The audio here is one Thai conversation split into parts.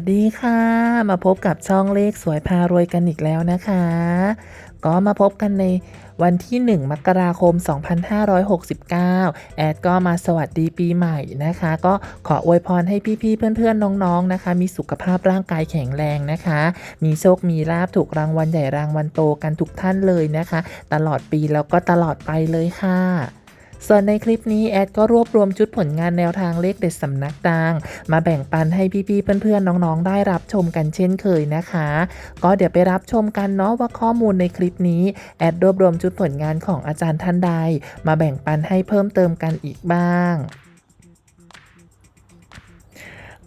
วัสดีค่ะ มาพบกับช่องเลขสวยพารวยกันอีกแล้วนะคะ ก็มาพบกันในวันที่ 1 มกราคม 2569 แอดก็มาสวัสดีปีใหม่นะคะ ก็ขออวยพรให้พี่ๆ เพื่อนๆ น้องๆ นะคะ มีสุขภาพร่างกายแข็งแรงนะคะ มีโชค มีลาบถูกรางวัลใหญ่รางวัลโตกันทุกท่านเลยนะคะ ตลอดปีแล้วก็ตลอดไปเลยค่ะ ส่วนในคลิปนี้แอดก็รวบรวมชุดผลงานแนวทางเลขเด็ดสำนักดัง มาแบ่งปันให้พี่ๆเพื่อนๆน้องๆ ได้รับชมกันเช่นเคยนะคะ ก็เดี๋ยวไปรับชมกันเนาะว่าข้อมูลในคลิปนี้แอดรวบรวมชุดผลงานของอาจารย์ท่านใด มาแบ่งปันให้เพิ่มเติมกันอีกบ้าง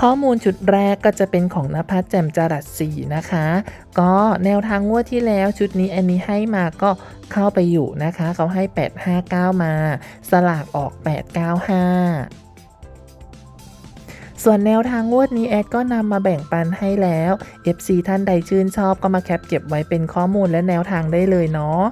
ข้อมูลชุดแรกก็จะเป็นของนภัสแจ่มจรัสสีนะคะ ก็แนวทางงวดที่แล้วชุดนี้อันนี้ให้มาก็เข้าไปอยู่นะคะ เขาให้ 859 มา สลากออก 895ส่วนแนวทางงวดนี้แอดก็นำมาแบ่งปันให้แล้ว FC ท่านใดชื่นชอบก็มาแคปเก็บไว้เป็นข้อมูลและแนวทางได้เลยเนาะ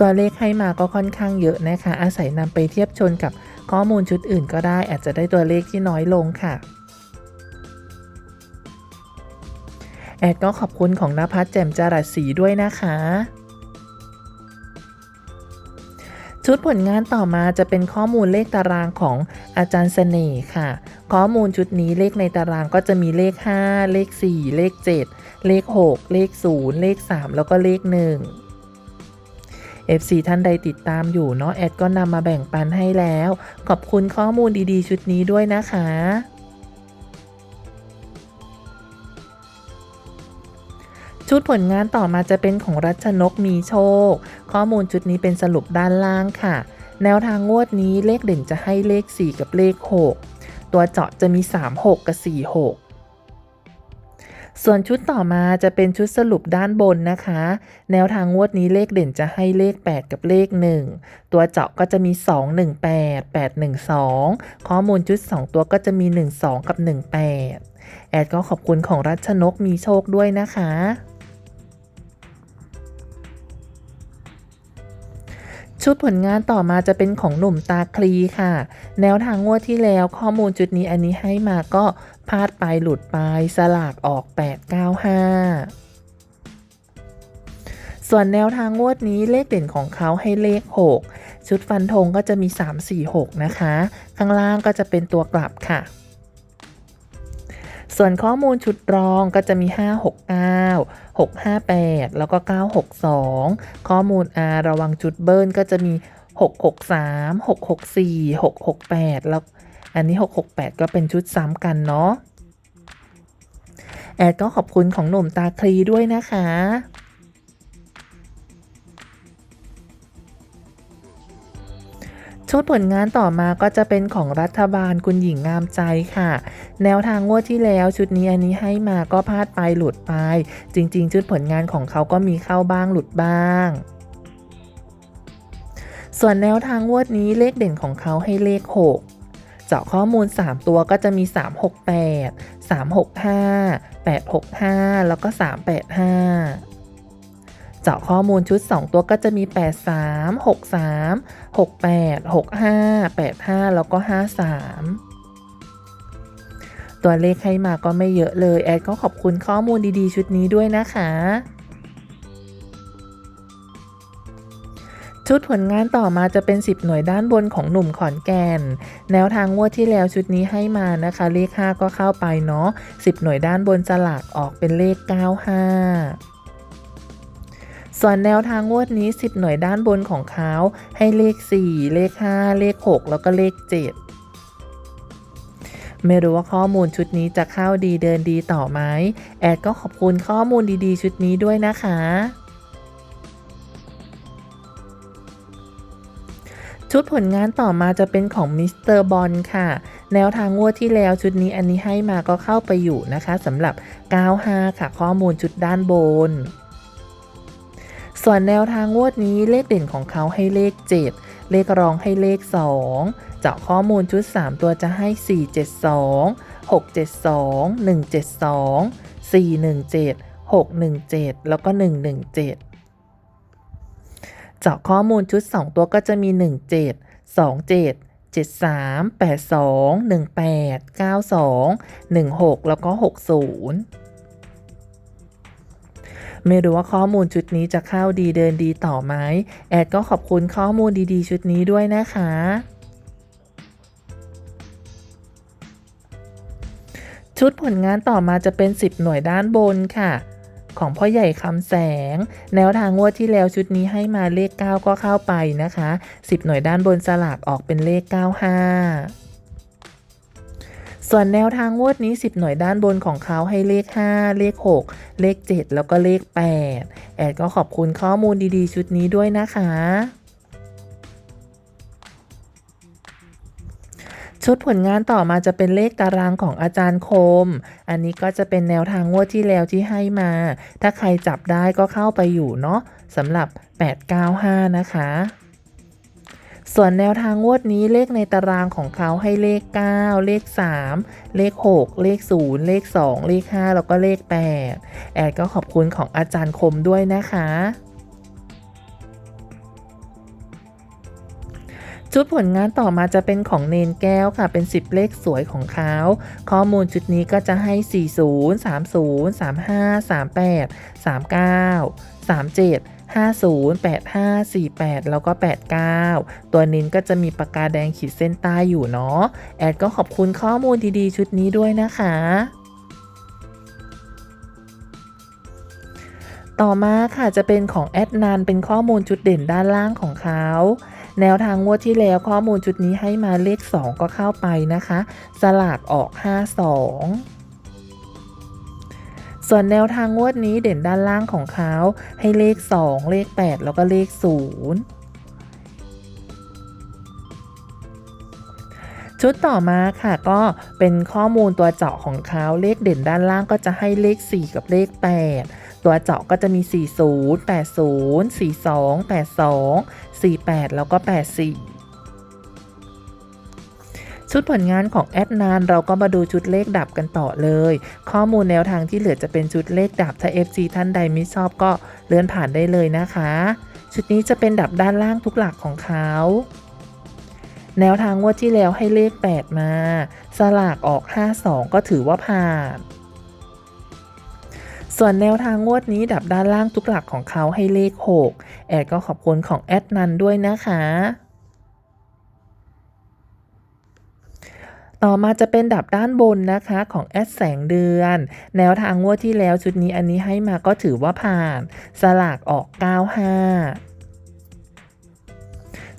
ตัวเลขให้มาก็ค่อนข้างเยอะนะคะ อาศัยนำไปเทียบชนกับข้อมูลชุดอื่นก็ได้ อาจจะได้ตัวเลขที่น้อยลงค่ะ แอดก็ขอบคุณของนภัสแจ่มจรัสสีด้วยนะคะ ชุดผลงานต่อมาจะเป็นข้อมูลเลขตารางของอาจารย์เสน่ห์ค่ะ ข้อมูลชุดนี้เลขในตารางก็จะมีเลข 5 เลข 4 เลข 7 เลข 6 เลข 0 เลข 3 แล้วก็เลข 1 FC ท่านใดติดตามอยู่เนาะแอดก็นำมาแบ่งปันให้แล้ว ขอบคุณข้อมูลดีๆ ชุดนี้ด้วยนะคะชุดผลงานต่อมาจะเป็นของรัชนกมีโชค ข้อมูลชุดนี้เป็นสรุปด้านล่างค่ะ แนวทางงวดนี้เลขเด่นจะให้เลข 4 กับเลข 6 ตัวเจาะจะมี 3 6 กับ 4 6 ส่วนชุดต่อมาจะเป็นชุดสรุปด้านบนนะคะ แนวทางงวดนี้เลขเด่นจะให้เลข 8 กับเลข 1 ตัวเจาะก็จะมี 2 1 8 8 1 2 ข้อมูลชุด 2 ตัวก็จะมี 1 2 กับ 1 8 แอดก็ขอบคุณของรัชนกมีโชคด้วยนะคะชุดผลงานต่อมาจะเป็นของหนุ่มตาคลีค่ะ แนวทางงวดที่แล้วข้อมูลจุดนี้อันนี้ให้มาก็ พลาดไปหลุดไปสลากออก 895 ส่วนแนวทางงวดนี้เลขเด่นของเขาให้เลข 6 ชุดฟันธงก็จะมี 3 4 6 นะคะ ข้างล่างก็จะเป็นตัวกลับค่ะ ส่วนข้อมูลชุดรองก็จะมี 569 658 แล้วก็ 962 ข้อมูล R ระวังจุดเบิ้ลก็จะมี 663 664 668 แล้ว อันนี้ 668 ก็เป็นชุดซ้ำกันเนาะ แอดก็ขอบคุณของหนุ่มตาคลีด้วยนะคะ ชุดผลงานต่อมาก็จะเป็นของรัฐบาลคุณหญิงงามใจค่ะ แนวทางงวดที่แล้วชุดนี้อันนี้ให้มาก็พลาดไปหลุดไป จริง ๆ ชุดผลงานของเขาก็มีเข้าบ้างหลุดบ้างส่วนแนวทางงวดนี้เลขเด่นของเขาให้เลข 6 เจาะข้อมูล 3 ตัวก็จะมี 368 365 865 แล้วก็ 385เจาะข้อมูลชุด 2 ตัวก็จะมี 83 63 68 65 85 แล้วก็ 53 ตัวเลขให้มาก็ไม่เยอะเลย แอดก็ขอบคุณข้อมูลดีๆ ชุดนี้ด้วยนะคะ ชุดผลงานต่อมาจะเป็น 10 หน่วยด้านบนของหนุ่มขอนแก่น แนวทางงวดที่แล้วชุดนี้ให้มานะคะ เลข 5 ก็เข้าไปเนาะ 10 หน่วยด้านบนสลากออกเป็นเลข 95ส่วนแนวทางงวดนี้ 10 หน่วยด้านบนของเขาให้เลข 4 เลข 5 เลข 6 แล้วก็เลข 7 ไม่รู้ว่าข้อมูลชุดนี้จะเข้าดีเดินดีต่อไหมแอดก็ขอบคุณข้อมูลดีๆ ชุดนี้ด้วยนะคะ ชุดผลงานต่อมาจะเป็นของมิสเตอร์บอลค่ะ แนวทางงวดที่แล้วชุดนี้อันนี้ให้มาก็เข้าไปอยู่นะคะสำหรับ 95 ค่ะข้อมูลชุดด้านบน ส่วนแนวทางงวดนี้เลขเด่นของเขาให้เลข 7 เลขรองให้เลข 2 เจาะข้อมูลชุด 3 ตัวจะให้ 472 672 172 417 617 แล้วก็ 117เจาะข้อมูลชุด 2 ตัวก็จะมี 17 27 73 82 18 92 16 แล้วก็ 60 ไม่รู้ว่าข้อมูลชุดนี้จะเข้าดีเดินดีต่อไหมแอดก็ขอบคุณข้อมูลดีๆ ชุดนี้ด้วยนะคะชุดผลงานต่อมาจะเป็น 10 หน่วยด้านบนค่ะ ของพ่อใหญ่คำแสง แนวทางงวดที่แล้วชุดนี้ให้มาเลข 9 ก็เข้าไปนะคะ 10 หน่วยด้านบนสลากออกเป็นเลข 95ส่วนแนวทางงวดนี้ 10 หน่วยด้านบนของเขาให้เลข 5 เลข 6 เลข 7 แล้วก็เลข 8 แอดก็ขอบคุณข้อมูลดีๆ ชุดนี้ด้วยนะคะ ชุดผลงานต่อมาจะเป็นเลขตารางของอาจารย์คม อันนี้ก็จะเป็นแนวทางงวดที่แล้วที่ให้มา ถ้าใครจับได้ก็เข้าไปอยู่เนาะสำหรับ 895 นะคะ ส่วนแนวทางงวดนี้เลขในตารางของเขาให้เลข 9 เลข 3 เลข 6 เลข 0 เลข 2 เลข 5 แล้วก็เลข 8 แอดก็ขอบคุณของอาจารย์คมด้วยนะคะ ชุดผลงานต่อมาจะเป็นของเนนแก้วค่ะ เป็น 10 เลขสวยของเขา ข้อมูลชุดนี้ก็จะให้ 40 30 35 38 39 37 50 85 48 แล้วก็ 89 ตัวนินก็จะมีปากกาแดงขีดเส้นใต้อยู่เนาะ แอดก็ขอบคุณข้อมูลดีๆ ชุดนี้ด้วยนะคะต่อมาค่ะจะเป็นของแอดนานเป็นข้อมูลชุดเด่นด้านล่างของเขา แนวทางงวดที่แล้วข้อมูลชุดนี้ให้มาเลข 2 ก็เข้าไปนะคะ สลากออก 52ส่วนแนวทางงวดนี้เด่นด้านล่างของเขาให้เลข 2 เลข 8 แล้วก็เลข 0 ชุดต่อมาค่ะก็เป็นข้อมูลตัวเจาะของเขาเลขเด่นด้านล่างก็จะให้เลข 4 กับเลข 8 ตัวเจาะก็จะมี 40 80 42 82 48 แล้วก็ 84ชุดผลงานของแอดนานเราก็มาดูชุดเลขดับกันต่อเลย ข้อมูลแนวทางที่เหลือจะเป็นชุดเลขดับ ถ้า FC ท่านใดไม่ชอบก็เลื่อนผ่านได้เลยนะคะ ชุดนี้จะเป็นดับด้านล่างทุกหลักของเขา แนวทางงวดที่แล้วให้เลข 8 มา สลากออก 52 ก็ถือว่าผ่าน ส่วนแนวทางงวดนี้ดับด้านล่างทุกหลักของเขาให้เลข 6 แอดก็ขอบคุณของแอดนันด้วยนะคะ ต่อมาจะเป็นดับด้านบนนะคะของแอดแสงเดือน แนวทางงวดที่แล้วชุดนี้อันนี้ให้มาก็ถือว่าผ่าน สลากออก 95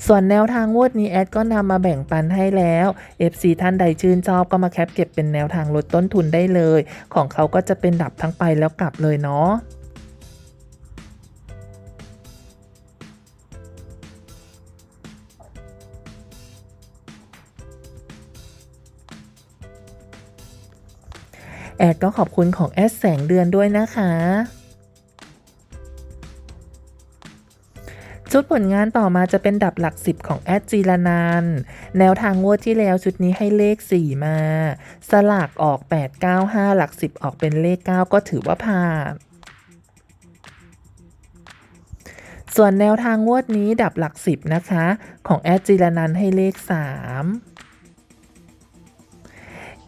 ส่วนแนวทางงวดนี้แอดก็นำมาแบ่งปันให้แล้ว FC ท่านใดชื่นชอบก็มาแคปเก็บเป็นแนวทางลดต้นทุนได้เลย ของเขาก็จะเป็นดับทั้งไปแล้วกลับเลยเนาะแอดก็ขอบคุณของแอดแสงเดือนด้วยนะคะ ชุดผลงานต่อมาจะเป็นดับหลักสิบของแอดจีรนันแนวทางงวดที่แล้วชุดนี้ให้เลข 4 มา สลากออก 8 9 5 หลัก 10 ออกเป็นเลข 9 ก็ถือว่าผ่านส่วนแนวทางงวดนี้ดับหลัก 10 นะคะ ของแอดจีรนันให้เลข 3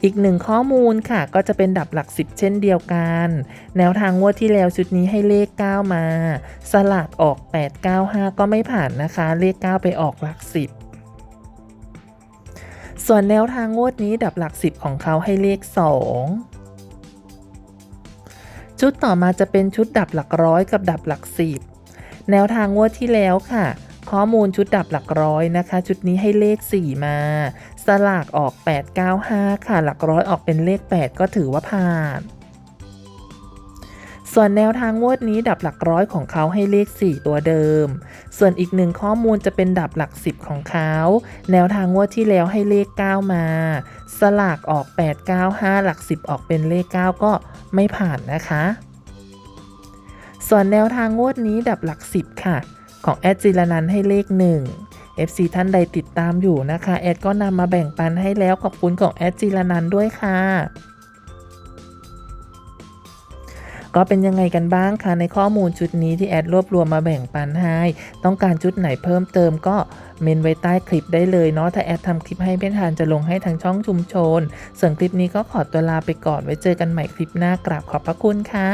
อีกหนึ่งข้อมูลค่ะ ก็จะเป็นดับหลักสิบเช่นเดียวกัน แนวทางงวดที่แล้วชุดนี้ให้เลข 9 มา สลากออก 8 9 5 ก็ไม่ผ่านนะคะ เลข 9 ไปออกหลักสิบส่วนแนวทางงวดนี้ดับหลักสิบของเขาให้เลข 2 ชุดต่อมาจะเป็นชุดดับหลักร้อยกับดับหลักสิบแนวทางงวดที่แล้วค่ะ ข้อมูลชุดดับหลักร้อยนะคะ ชุดนี้ให้เลข 4 มา ลากออก 895 ค่ะ หลักร้อยออกเป็นเลข 8 ก็ถือว่าผ่าน ส่วนแนวทางงวดนี้ดับหลักร้อยของเขาให้เลข 4 ตัวเดิม ส่วนอีกหนึ่งข้อมูลจะเป็นดับหลักสิบของเขา แนวทางงวดที่แล้วให้เลข 9 มา สลากออก 8 9 5 หลัก 10 ออกเป็นเลข 9 ก็ไม่ผ่านนะคะ ส่วนแนวทางงวดนี้ดับหลัก 10 ค่ะ ของแอดจิรนันให้เลข 1 FC ท่านใดติดตามอยู่นะคะ แอดก็นำมาแบ่งปันให้แล้วขอบคุณของแอดจิรนันด้วยค่ะก็เป็นยังไงกันบ้างคะในข้อมูลชุดนี้ที่แอดรวบรวมมาแบ่งปันให้ ต้องการชุดไหนเพิ่มเติมก็เมนไว้ใต้คลิปได้เลยเนาะถ้าแอดทำคลิปให้ไม่ทันจะลงให้ทางช่องชุมชน ส่วนคลิปนี้ก็ขอตัวลาไปก่อนไว้เจอกันใหม่คลิปหน้ากราบขอบพระคุณค่ะ